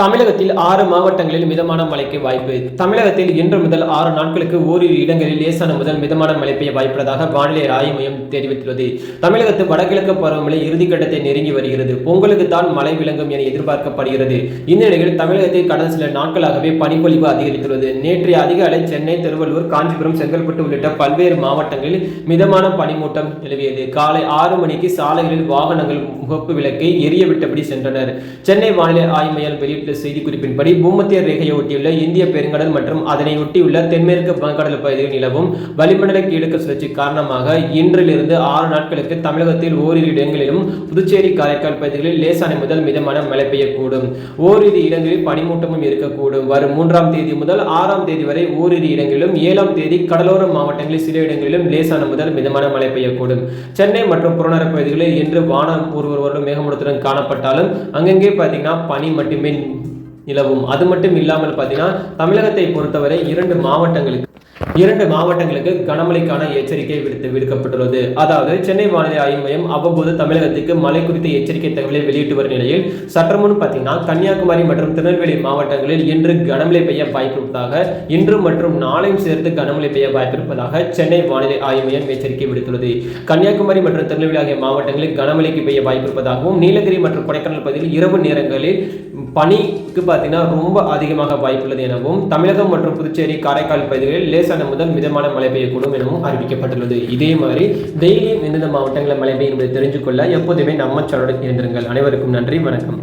தமிழகத்தில் ஆறு மாவட்டங்களில் மிதமான மழைக்கு வாய்ப்பு. தமிழகத்தில் இன்று முதல் ஆறு நாட்களுக்கு ஓரிரு இடங்களில் லேசான முதல் மிதமான மழை பெய்ய வாய்ப்புள்ளதாக வானிலை ஆய்வு மையம் தெரிவித்துள்ளது. தமிழகத்து வடகிழக்கு பருவமழை இறுதிக்கட்டத்தை நெருங்கி வருகிறது. பொங்கலுக்கு தான் மழை விளங்கும் என எதிர்பார்க்கப்படுகிறது. இந்நிலையில் தமிழகத்தில் கடந்த சில நாட்களாகவே பனிப்பொழிவு அதிகரித்துள்ளது. நேற்றைய அதிகாலை சென்னை திருவள்ளூர் காஞ்சிபுரம் செங்கல்பட்டு உள்ளிட்ட பல்வேறு மாவட்டங்களில் மிதமான பனிமூட்டம் நிலவியது. காலை ஆறு மணிக்கு சாலைகளில் வாகனங்கள் முகப்பு விளக்கை எரியவிட்டபடி சென்றனர். சென்னை வானிலை ஆய்வு மையம் வெளியிட்ட செய்திக்குறிப்பின்படி பூமத்திய ரேகையை ஒட்டியுள்ள இந்திய பெருங்கடல் மற்றும் அதனை ஒட்டியுள்ள தென்மேற்கு வங்கக்கடல் பகுதியில் நிலவும் வளிமண்டல கீழக்கு சுழற்சி காரணமாக இன்றிலிருந்து ஆறு நாட்களுக்கு தமிழகத்தில் ஓரிரு இடங்களிலும் புதுச்சேரி காரைக்கால் பகுதிகளில் லேசான முதல் மிதமான மழை பெய்யக்கூடும். ஓரிரு இடங்களில் பனிமூட்டமும் இருக்கக்கூடும். வரும் மூன்றாம் தேதி முதல் ஆறாம் தேதி வரை ஓரிரு இடங்களிலும் ஏழாம் தேதி கடலோர மாவட்டங்களில் சில இடங்களிலும் லேசான முதல் மிதமான மழை பெய்யக்கூடும். சென்னை மற்றும் புறநகர் பகுதிகளில் இன்று வானம் ஒரு மேகமூட்டத்துடன் காணப்பட்டாலும் அங்கங்கே பார்த்தீங்கன்னா பனி மட்டுமே நிலவும். அது மட்டும் இல்லாமல் பார்த்தீங்கன்னா தமிழகத்தை பொறுத்தவரை இரண்டு மாவட்டங்களுக்கு இரண்டு மாவட்டங்களுக்கு கனமழைக்கான எச்சரிக்கை விடுத்து விடுக்கப்பட்டுள்ளது. அதாவது சென்னை வானிலை ஆய்வு மையம் அவ்வப்போது தமிழகத்துக்கு மழை குறித்த எச்சரிக்கை தகவலை வெளியிட்டு வரும் நிலையில் சற்றமுன் பார்த்தீங்கன்னா கன்னியாகுமரி மற்றும் திருநெல்வேலி மாவட்டங்களில் இன்று கனமழை பெய்ய வாய்ப்பிருப்பதாக இன்று மற்றும் நாளையும் சேர்த்து கனமழை பெய்ய வாய்ப்பிருப்பதாக சென்னை வானிலை ஆய்வு மையம் எச்சரிக்கை விடுத்துள்ளது. கன்னியாகுமரி மற்றும் திருநெல்வேலி ஆகிய மாவட்டங்களில் கனமழைக்கு பெய்ய வாய்ப்பிருப்பதாகவும் நீலகிரி மற்றும் கொடைக்கானல் பகுதியில் இரவு நேரங்களில் பனிக்கு பார்த்தீங்கன்னா ரொம்ப அதிகமாக வாய்ப்புள்ளது எனவும் தமிழகம் மற்றும் புதுச்சேரி காரைக்கால் பகுதிகளில் லேசான முதல் மிதமான மழை பெய்யக்கூடும் எனவும் அறிவிக்கப்பட்டுள்ளது. இதே மாதிரி டெய்லியும் எந்தெந்த மாவட்டங்களில் மழை பெய்யும் என்பதை தெரிஞ்சு கொள்ள எப்போதுமே நம்ம சேனலுடன் இருந்திருங்கள் அனைவருக்கும் நன்றி. வணக்கம்.